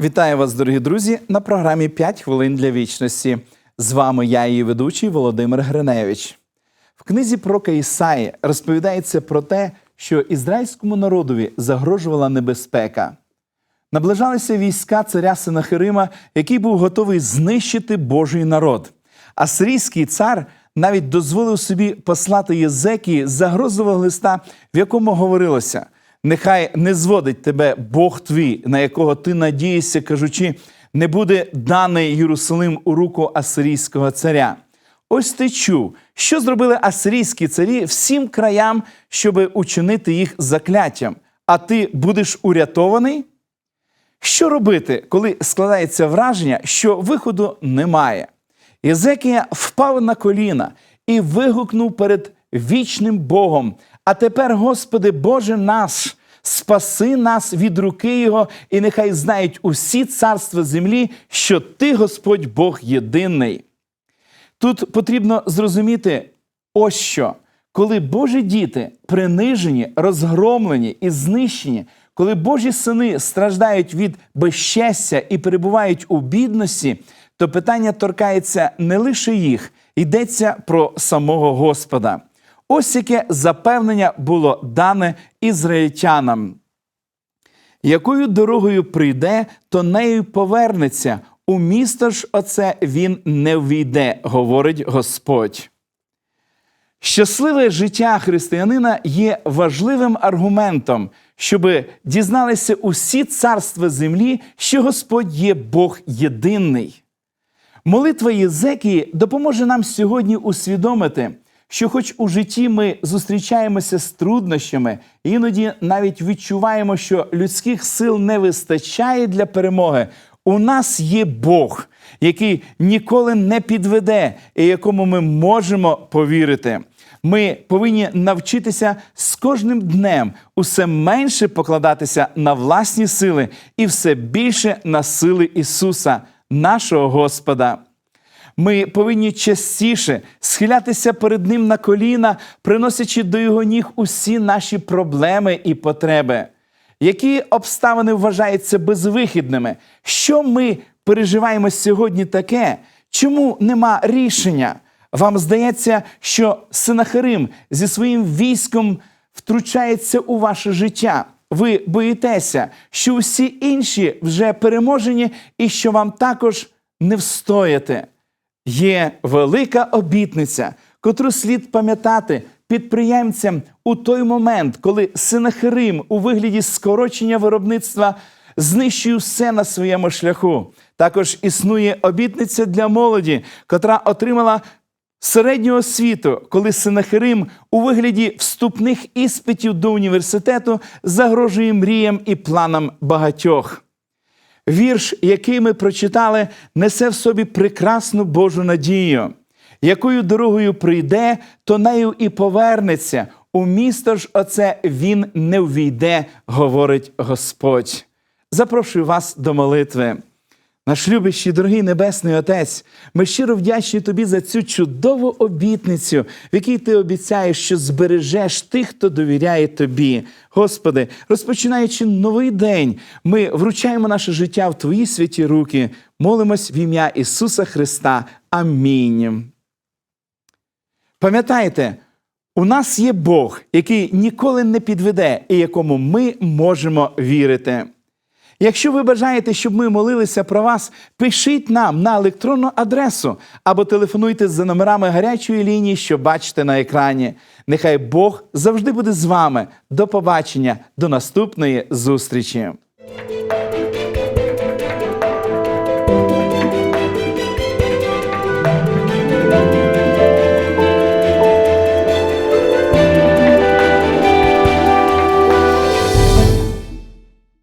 Вітаю вас, дорогі друзі, на програмі «5 хвилин для вічності. З вами я, її ведучий Володимир Гриневич. В книзі пророка Ісаї розповідається про те, що ізраїльському народові загрожувала небезпека. Наближалися війська царя Сенахирима, який був готовий знищити Божий народ. Асирійський цар навіть дозволив собі послати Єзекії загрозового листа, в якому говорилося: нехай не зводить тебе Бог твій, на якого ти надієшся, кажучи, не буде даний Єрусалим у руку асирійського царя. Ось ти чув, що зробили асирійські царі всім краям, щоб учинити їх закляттям. А ти будеш урятований? Що робити, коли складається враження, що виходу немає? Єзекія впав на коліна і вигукнув перед вічним Богом. А тепер, Господи, Боже наш, спаси нас від руки Його, і нехай знають усі царства землі, що Ти, Господь Бог єдиний. Тут потрібно зрозуміти ось що. Коли Божі діти принижені, розгромлені і знищені, коли Божі сини страждають від безщастя і перебувають у бідності, то питання торкається не лише їх, йдеться про самого Господа. Ось яке запевнення було дане ізраїльтянам. Якою дорогою прийде, то нею повернеться. У місто ж оце він не ввійде, говорить Господь. Щасливе життя християнина є важливим аргументом, щоб дізналися усі царства землі, що Господь є Бог єдиний. Молитва Єзекії допоможе нам сьогодні усвідомити, що, хоч у житті ми зустрічаємося з труднощами, іноді навіть відчуваємо, що людських сил не вистачає для перемоги, у нас є Бог, який ніколи не підведе і якому ми можемо повірити. Ми повинні навчитися з кожним днем усе менше покладатися на власні сили і все більше на сили Ісуса, нашого Господа. Ми повинні частіше схилятися перед Ним на коліна, приносячи до Його ніг усі наші проблеми і потреби. Які обставини вважаються безвихідними? Що ми переживаємо сьогодні таке? Чому нема рішення? Вам здається, що Синахарим зі своїм військом втручається у ваше життя. Ви боїтеся, що усі інші вже переможені і що вам також не встояти. Є велика обітниця, котру слід пам'ятати підприємцям у той момент, коли Синахирим у вигляді скорочення виробництва знищує все на своєму шляху. Також існує обітниця для молоді, котра отримала середню освіту, коли Синахирим у вигляді вступних іспитів до університету загрожує мріям і планам багатьох. Вірш, який ми прочитали, несе в собі прекрасну Божу надію. Якою дорогою прийде, то нею і повернеться. У місто ж оце він не ввійде, говорить Господь. Запрошую вас до молитви. Наш любящий, дорогий Небесний Отець, ми щиро вдячні Тобі за цю чудову обітницю, в якій ти обіцяєш, що збережеш тих, хто довіряє Тобі. Господи, розпочинаючи новий день, ми вручаємо наше життя в Твої святі руки, молимось в ім'я Ісуса Христа. Амінь. Пам'ятайте, у нас є Бог, який ніколи не підведе і якому ми можемо вірити. Якщо ви бажаєте, щоб ми молилися про вас, пишіть нам на електронну адресу або телефонуйте за номерами гарячої лінії, що бачите на екрані. Нехай Бог завжди буде з вами. До побачення, до наступної зустрічі.